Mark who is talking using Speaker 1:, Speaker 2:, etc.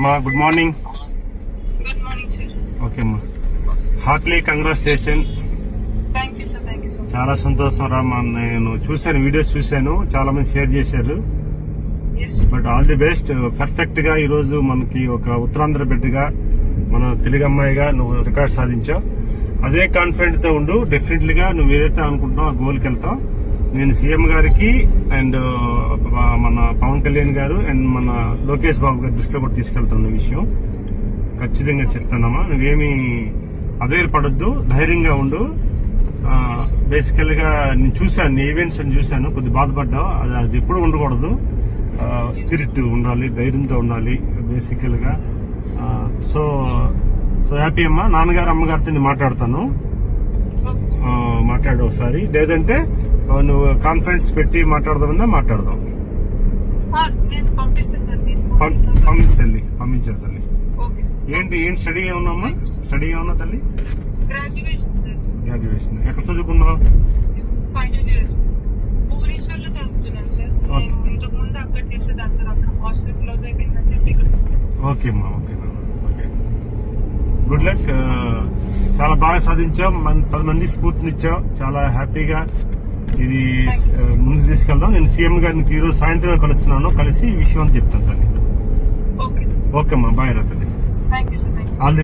Speaker 1: అమ్మా good morning okay అమ్మా. Heartly congratulation చాలా సంతోషం రా నేను చూశాను వీడియోస్ చూశాను చాలా మంది షేర్ చేశారు. బట్ ఆల్ ది బెస్ట్ పర్ఫెక్ట్గా ఈ రోజు మనకి ఒక ఉత్తరాంధ్ర బిడ్డగా మన తెలుగు అమ్మాయిగా నువ్వు రికార్డ్ సాధించావు. అదే కాన్ఫిడెంట్తో ఉండు డెఫినెట్లీ గా నువ్వు ఏదైతే అనుకుంటున్నావు ఆ గోల్కి వెళ్తావు. నేను సీఎం గారికి అండ్ మన పవన్ కళ్యాణ్ గారు అండ్ మన లోకేష్ బాబు గారి దృష్టిలో కూడా తీసుకెళ్తున్న విషయం. ఖచ్చితంగా చెప్తానమ్మా నువ్వేమి అధైర్యపడొద్దు ధైర్యంగా ఉండు. బేసికల్గా నేను చూశాను నీ ఈవెంట్స్ అని చూశాను కొద్ది బాధపడ్డావు. అది అది ఎప్పుడు ఉండకూడదు. స్పిరిట్ ఉండాలి ధైర్యంతో ఉండాలి బేసికల్గా. సో సో హ్యాపీ అమ్మ. నాన్నగారు అమ్మగారితో నేను మాట్లాడతాను. మాట్లాడు ఒకసారి. లేదంటే నువ్వు కాన్ఫరెన్స్ పెట్టి మాట్లాడదామన్నా మాట్లాడదాం.
Speaker 2: సార్ నేను పంపిస్తాను సార్ నేను
Speaker 1: పం- పంపించు తల్లి పంపించారు తల్లి. ఏంటి ఏంటి స్టడీ ఏమన్నామ్మా స్టడీ ఏమన్నా తల్లి?
Speaker 2: గ్రాడ్యుయేషన్
Speaker 1: ఎక్కడ చదువుకున్నావు. ఓకే. అమ్మా ఓకే ఓకే. గుడ్ లక్ చాలా బాగా సాధించావు. పది మంది స్ఫూర్తినిచ్చావు. చాలా హ్యాపీగా. ఇది ఆ, ముందుకు తీసుకెళ్దాం. నేను సీఎం గారిని ఈరోజు సాయంత్రం కలుస్తున్నాను. కలిసి ఈ విషయం చెప్తాను తల్లి
Speaker 2: ఓకే
Speaker 1: అమ్మా. బాయ్ రా తల్లి. All the